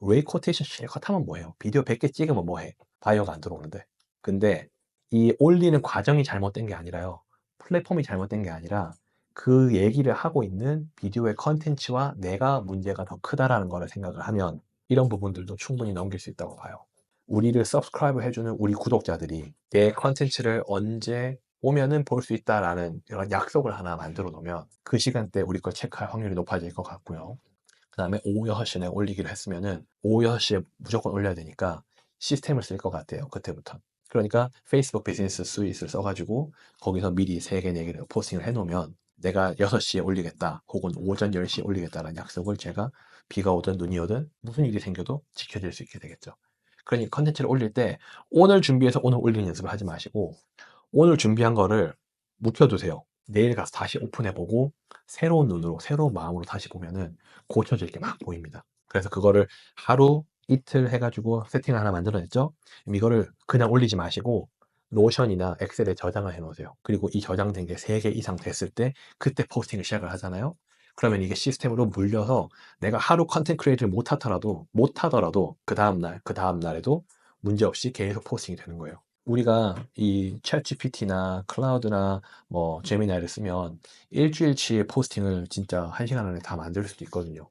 웨이 코테이션 실컷 하면 뭐해요? 비디오 100개 찍으면 뭐해? 바이어가 안 들어오는데. 근데 이 올리는 과정이 잘못된 게 아니라요. 플랫폼이 잘못된 게 아니라 그 얘기를 하고 있는 비디오의 컨텐츠와 내가 문제가 더 크다라는 거를 생각을 하면 이런 부분들도 충분히 넘길 수 있다고 봐요. 우리를 서브스크라이브 해주는 우리 구독자들이 내 컨텐츠를 언제 오면은 볼 수 있다라는 이런 약속을 하나 만들어 놓으면 그 시간대 우리 걸 체크할 확률이 높아질 것 같고요. 그 다음에 오후 6시에 올리기로 했으면은 오후 6시에 무조건 올려야 되니까 시스템을 쓸 것 같아요. 그때부터. 그러니까 페이스북 비즈니스 스윗을 써가지고 거기서 미리 3개, 4개를 포스팅을 해놓으면 내가 6시에 올리겠다 혹은 오전 10시에 올리겠다라는 약속을 제가 비가 오든 눈이 오든 무슨 일이 생겨도 지켜질 수 있게 되겠죠. 그러니 컨텐츠를 올릴 때 오늘 준비해서 오늘 올리는 연습을 하지 마시고 오늘 준비한 거를 묵혀두세요. 내일 가서 다시 오픈해보고 새로운 눈으로 새로운 마음으로 다시 보면은 고쳐질 게 막 보입니다. 그래서 그거를 하루 이틀 해가지고 세팅을 하나 만들어냈죠. 이거를 그냥 올리지 마시고 노션이나 엑셀에 저장을 해놓으세요. 그리고 이 저장된 게 3개 이상 됐을 때 그때 포스팅을 시작을 하잖아요. 그러면 이게 시스템으로 물려서 내가 하루 컨텐츠 크리에이트를 못 하더라도 못 하더라도 그 다음 날, 그 다음 날에도 문제 없이 계속 포스팅이 되는 거예요. 우리가 이 챗GPT나 클라우드나 뭐 제미나이를 쓰면 일주일치의 포스팅을 진짜 한 시간 안에 다 만들 수도 있거든요.